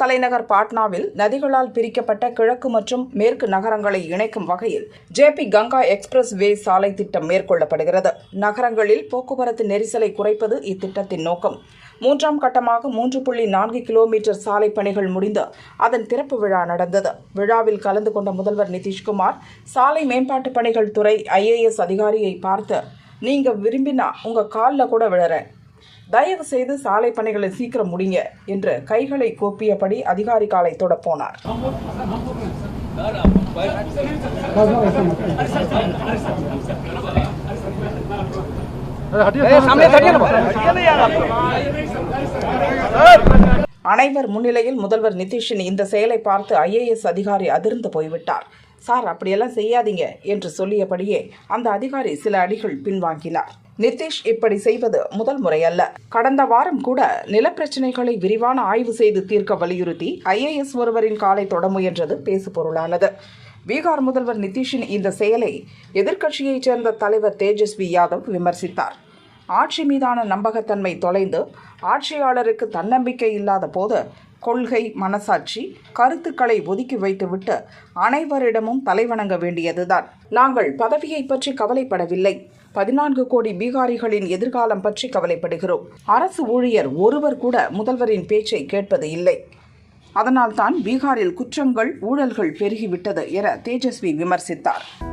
தலைநகர் பாட்னாவில் நதிகளால் பிரிக்கப்பட்ட கிழக்கு மற்றும் மேற்கு நகரங்களை இணைக்கும் வகையில் ஜேபி கங்கா எக்ஸ்பிரஸ் வே சாலை திட்டம் மேற்கொள்ளப்படுகிறது. நகரங்களில் போக்குவரத்து நெரிசலை குறைப்பது இத்திட்டத்தின் நோக்கம். மூன்றாம் கட்டமாக மூன்று புள்ளி நான்கு கிலோமீட்டர் சாலை பணிகள் முடிந்து அதன் திறப்பு விழா நடந்தது. விழாவில் கலந்து கொண்ட முதல்வர் நிதிஷ்குமார் சாலை மேம்பாட்டு பணிகள் துறை ஐஏஎஸ் அதிகாரியை பார்த்து நீங்க விரும்பினா உங்க காலில் கூட விழறேன். தயவு செய்து சாலை பணிகளை சீக்கிரம் முடிங்க என்று கைகளை கோப்பியபடி அதிகாரி காலை தொடப்போனார். அனைவர் முன்னிலையில் முதல்வர் நிதிஷின் இந்த செயலை பார்த்து ஐஏஎஸ் அதிகாரி அதிர்ந்து போய்விட்டார். சார் அப்படியெல்லாம் செய்யாதீங்க என்று சொல்லியபடியே அந்த அதிகாரி சில அடிகள் பின்வாங்கினார். நிதிஷ் இப்படி செய்வது முதல் முறையல்ல. கடந்த வாரம் கூட நிலப்பிரச்சினைகளை விரிவான ஆய்வு செய்து தீர்க்க வலியுறுத்தி ஐஏஎஸ் ஒருவரின் காலை தொட முயன்றது பேசுபொருளானது. பீகார் முதல்வர் நிதிஷின் இந்த செயலை எதிர்க்கட்சியைச் சேர்ந்த தலைவர் தேஜஸ்வி யாதவ் விமர்சித்தார். ஆட்சி மீதான நம்பகத்தன்மை தொலைந்து ஆட்சியாளருக்கு தன்னம்பிக்கை இல்லாத போது கொள்கை மனசாட்சி கருத்துக்களை ஒதுக்கி வைத்துவிட்டு அனைவரிடமும் தலைவணங்க வேண்டியதுதான். நாங்கள் பதவியை பற்றி கவலைப்படவில்லை. பதினான்கு கோடி பீகாரிகளின் எதிர்காலம் பற்றி கவலைப்படுகிறோம். அரசு ஊழியர் ஒருவர் கூட முதல்வரின் பேச்சை கேட்பது இல்லை. அதனால்தான் பீகாரில் குற்றங்கள் ஊழல்கள் பெருகிவிட்டது என தேஜஸ்வி விமர்சித்தார்.